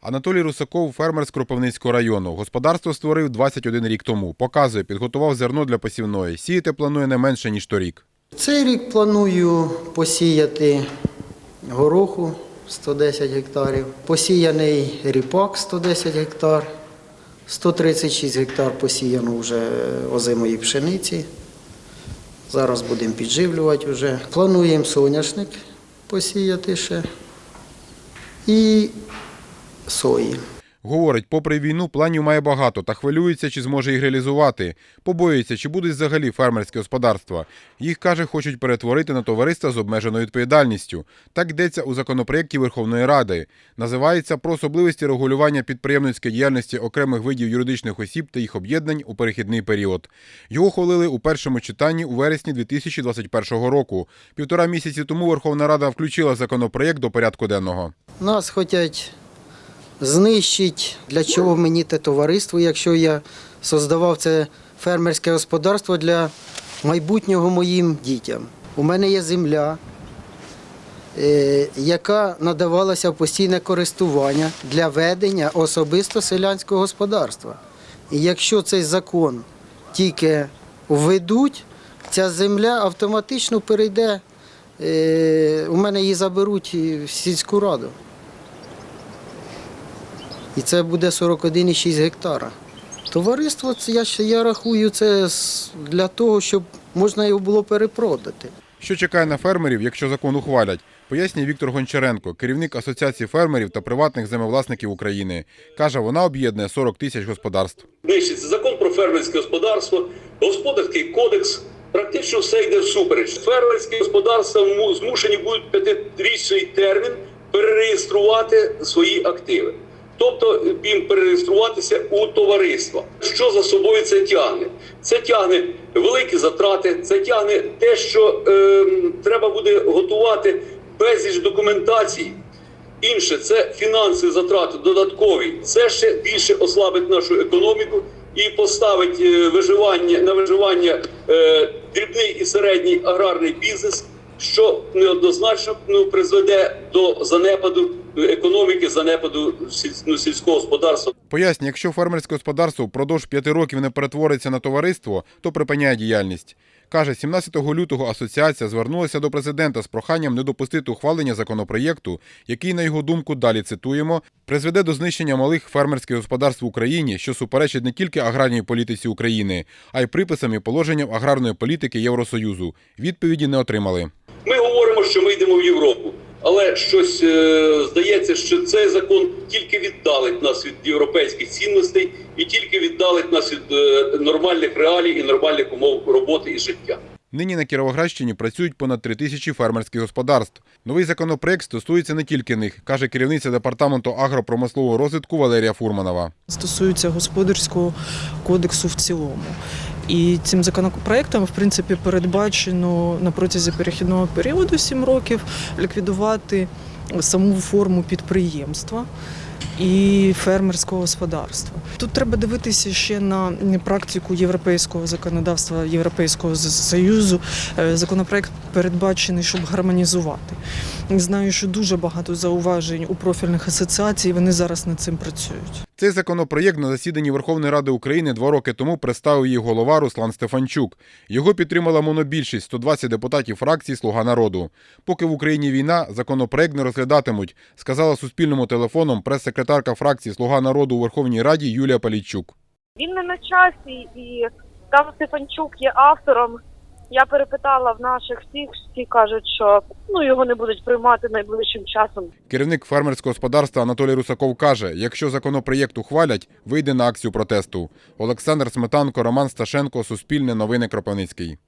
Анатолій Русаков, фермер з Кропивницького району. Господарство створив 21 рік тому. Показує, підготував зерно для посівної. Сіяти планує не менше, ніж торік. Цей рік планую посіяти гороху 110 гектарів, посіяний ріпак 110 гектар, 136 гектар посіяно вже озимої пшениці. Зараз будемо підживлювати вже. Плануємо соняшник посіяти ще і сої. Говорить, попри війну, планів має багато та хвилюється, чи зможе їх реалізувати. Побоюється, чи будуть взагалі фермерські господарства. Їх, каже, хочуть перетворити на товариства з обмеженою відповідальністю. Так йдеться у законопроєкті Верховної Ради. Називається про особливості регулювання підприємницької діяльності окремих видів юридичних осіб та їх об'єднань у перехідний період. Його хвалили у першому читанні у вересні 2021 року. Півтора місяці тому Верховна Рада включила законопроєкт до порядку денного. Нас хочуть знищити, для чого мені те товариство, якщо я создавав це фермерське господарство для майбутнього моїм дітям. У мене є земля, е, яка надавалася в постійне користування для ведення особисто селянського господарства. І якщо цей закон тільки введуть, ця земля автоматично перейде, е, у мене її заберуть в сільську раду. І це буде 41,6 гектара. Товариство, це я, ще- я рахую, це для того, щоб можна його було перепродати. Що чекає на фермерів, якщо закон ухвалять, пояснює Віктор Гончаренко, керівник Асоціації фермерів та приватних землевласників України. Каже, вона об'єднує 40 тисяч господарств. Нищиться закон про фермерське господарство, господарський кодекс. Практично все йде всупереч. Фермерські господарства му- змушені будуть п'ятирічний термін перереєструвати свої активи. Тобто їм перереєструватися у товариства. Що за собою це тягне? Це тягне великі затрати, це тягне те, що ем, треба буде готувати безліч документації. Інше це фінансові затрати додаткові. Це ще більше ослабить нашу економіку і поставить е, виживання на виживання е, дрібний і середній аграрний бізнес, що неоднозначно ну, призведе до занепаду економіки, занепаду ну, сільського господарства. Пояснює, якщо фермерське господарство впродовж п'яти років не перетвориться на товариство, то припиняє діяльність. Каже, 17 лютого асоціація звернулася до президента з проханням не допустити ухвалення законопроєкту, який, на його думку, далі цитуємо, призведе до знищення малих фермерських господарств в Україні, що суперечить не тільки аграрній політиці України, а й приписам і положенням аграрної політики Євросоюзу. Відповіді не отримали. Ми говоримо, що ми йдемо в Європу, але щось е, здається, що цей закон тільки віддалить нас від європейських цінностей і тільки віддалить нас від е, нормальних реалій і нормальних умов роботи і життя. Нині на Кіровоградщині працюють понад три тисячі фермерських господарств. Новий законопроект стосується не тільки них, каже керівниця департаменту агропромислового розвитку Валерія Фурманова. стосується господарського кодексу в цілому. І цим законопроектом, в принципі, передбачено на протязі перехідного періоду 7 років ліквідувати саму форму підприємства. І фермерського господарства тут треба дивитися ще на практику європейського законодавства Європейського союзу. Е, Законопроект передбачений, щоб гармонізувати. Знаю, що дуже багато зауважень у профільних асоціацій. Вони зараз над цим працюють. Цей законопроєкт на засіданні Верховної Ради України два роки тому представив її голова Руслан Стефанчук. Його підтримала монобільшість 120 депутатів фракції Слуга народу. Поки в Україні війна, законопроєкт не розглядатимуть, сказала Суспільному телефоном прес-секретарка фракції Слуга народу у Верховній Раді Юлія Палійчук. Він не на часі, і там Стефанчук є автором. Я перепитала в наших всіх, всі кажуть, що ну його не будуть приймати найближчим часом. Керівник фермерського господарства Анатолій Русаков каже, якщо законопроєкт ухвалять, вийде на акцію протесту. Олександр Сметанко, Роман Сташенко, Суспільне новини Кропивницький.